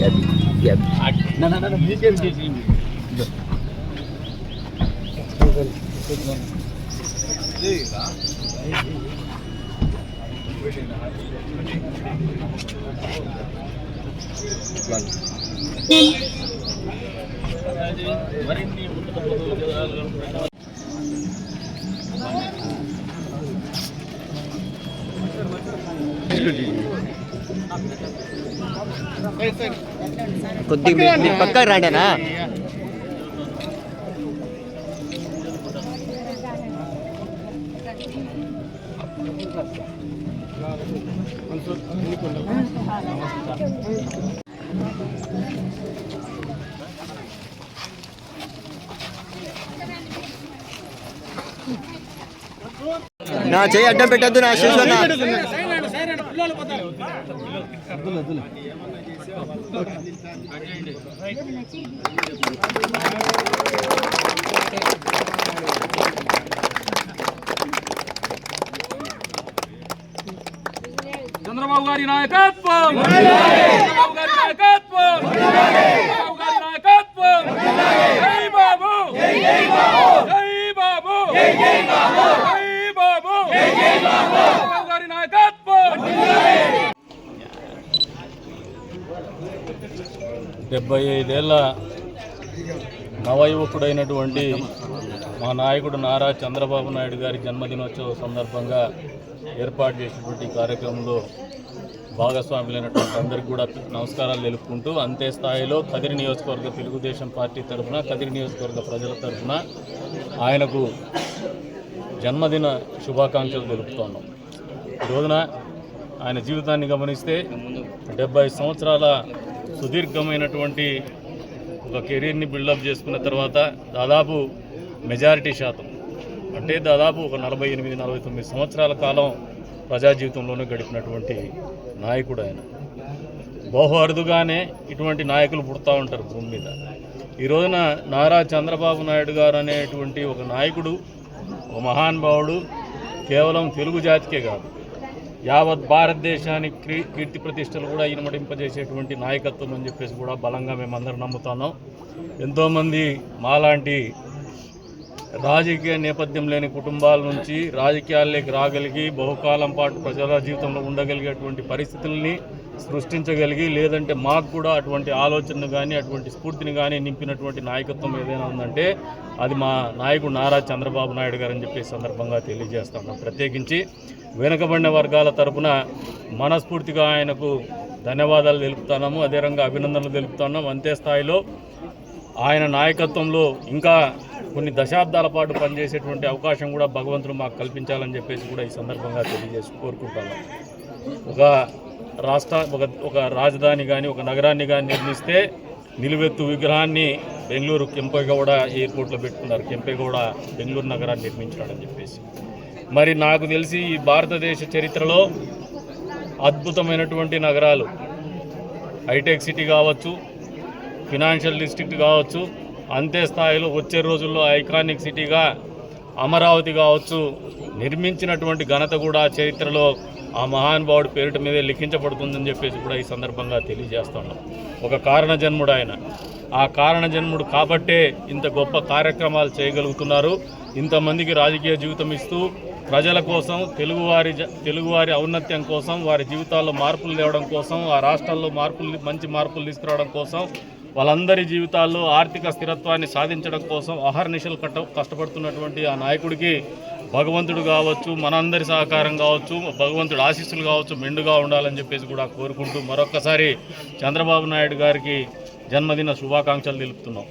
అది అది. నా నా నా మీకేం చేసి కొద్దిగా మీ పక్కకు రాడేనా? నా చెయ్యి అడ్డం పెట్టద్దు నా శిశు చంద్రబాబు గారి నాయకత్వం! చంద్రబాబు గారి నాయకత్వం! చంద్రబాబు గారి నాయకత్వం! జై బాబు! జై బాబు! జై బాబు చంద్రబాబు గారి నాయకత్వం డెబ్బై ఐదేళ్ళ నవయువకుడైనటువంటి మా నాయకుడు నారా చంద్రబాబు నాయుడు గారి జన్మదినోత్సవ సందర్భంగా ఏర్పాటు చేసినటువంటి కార్యక్రమంలో భాగస్వాములైనటువంటి అందరికీ కూడా నమస్కారాలు తెలుపుకుంటూ అంతే స్థాయిలో కదిరి నియోజకవర్గ తెలుగుదేశం పార్టీ తరఫున కదిరి నియోజకవర్గ ప్రజల తరఫున ఆయనకు జన్మదిన శుభాకాంక్షలు తెలుపుతున్నాం ఈ రోజున ఆయన జీవితాన్ని గమనిస్తే డెబ్బై సంవత్సరాల సుదీర్ఘమైనటువంటి ఒక కెరీర్ని బిల్డప్ చేసుకున్న తర్వాత దాదాపు మెజారిటీ శాతం అంటే దాదాపు ఒక నలభై ఎనిమిది నలభై తొమ్మిది సంవత్సరాల కాలం ప్రజా జీవితంలోనే గడిపినటువంటి నాయకుడు ఆయన. బహు అరుదుగానే ఇటువంటి నాయకులు పుడతా ఉంటారు భూమి మీద. ఈ రోజున నారా చంద్రబాబు నాయుడు గారు అనేటువంటి ఒక నాయకుడు ఒక మహానుభావుడు కేవలం తెలుగు జాతికే కాదు యావత్ భారతదేశానికి కీర్తి ప్రతిష్టలు కూడా ఇనుమడింపజేసేటువంటి నాయకత్వం అని చెప్పేసి కూడా బలంగా మేమందరం నమ్ముతున్నాం. ఎంతోమంది మాలాంటి రాజకీయ నేపథ్యం లేని కుటుంబాల నుంచి రాజకీయాల్లోకి రాగలిగి బహుకాలం పాటు ప్రజల జీవితంలో ఉండగలిగేటువంటి పరిస్థితుల్ని సృష్టించగలిగి లేదంటే మాకు కూడా అటువంటి ఆలోచనను కానీ అటువంటి స్ఫూర్తిని కానీ నింపినటువంటి నాయకత్వం ఏదైనా ఉందంటే అది మా నాయకుడు నారా చంద్రబాబు నాయుడు గారు అని చెప్పి సందర్భంగా తెలియజేస్తున్నాం ప్రత్యేకించి వెనుకబడిన వర్గాల తరపున మనస్ఫూర్తిగా ఆయనకు ధన్యవాదాలు తెలుపుతున్నాము. అదే రంగా అభినందనలు తెలుపుతున్నాం. అంతే స్థాయిలో ఆయన నాయకత్వంలో ఇంకా కొన్ని దశాబ్దాల పాటు పనిచేసేటువంటి అవకాశం కూడా భగవంతుడు మాకు కల్పించాలని చెప్పేసి కూడా ఈ సందర్భంగా తెలియజేసి కోరుకుంటాను ఒక రాష్ట్ర ఒక ఒక రాజధాని కానీ ఒక నగరాన్ని కానీ నిర్మిస్తే నిలువెత్తు విగ్రహాన్ని బెంగళూరు కెంపేగౌడ ఎయిర్పోర్ట్లో పెట్టుకున్నారు. కెంపేగౌడ బెంగళూరు నగరాన్ని నిర్మించాడని చెప్పేసి. మరి నాకు తెలిసి ఈ భారతదేశ చరిత్రలో అద్భుతమైనటువంటి నగరాలు. హైటెక్ సిటీ కావచ్చు ఫినాన్షియల్ డిస్ట్రిక్ట్ కావచ్చు అంతే స్థాయిలో వచ్చే రోజుల్లో ఐకానిక్ సిటీగా అమరావతి కావచ్చు నిర్మించినటువంటి ఘనత కూడా చరిత్రలో ఆ మహానుభావుడి పేరిట మీదే లిఖించబడుతుందని చెప్పేసి కూడా ఈ సందర్భంగా తెలియజేస్తున్నాం. ఒక కారణ జన్ముడు ఆయన. ఆ కారణ జన్ముడు కాబట్టే ఇంత గొప్ప కార్యక్రమాలు చేయగలుగుతున్నారు. ఇంతమందికి రాజకీయ జీవితం ఇస్తూ ప్రజల కోసం తెలుగువారి జ- తెలుగువారి ఔన్నత్యం కోసం వారి జీవితాల్లో మార్పులు తేవడం కోసం ఆ రాష్ట్రాల్లో మార్పులు మంచి మార్పులు తీసుకురావడం కోసం వాళ్ళందరి జీవితాల్లో ఆర్థిక స్థిరత్వాన్ని సాధించడం కోసం అహర్నిశలు కట్ట కష్టపడుతున్నటువంటి ఆ నాయకుడికి భగవంతుడు కావచ్చు మనందరి సహకారం కావచ్చు భగవంతుడు ఆశీస్సులు కావచ్చు మెండుగా ఉండాలని చెప్పేసి కూడా కోరుకుంటూ మరొక్కసారి చంద్రబాబు నాయుడు గారికి జన్మదిన శుభాకాంక్షలు తెలుపుతున్నాం.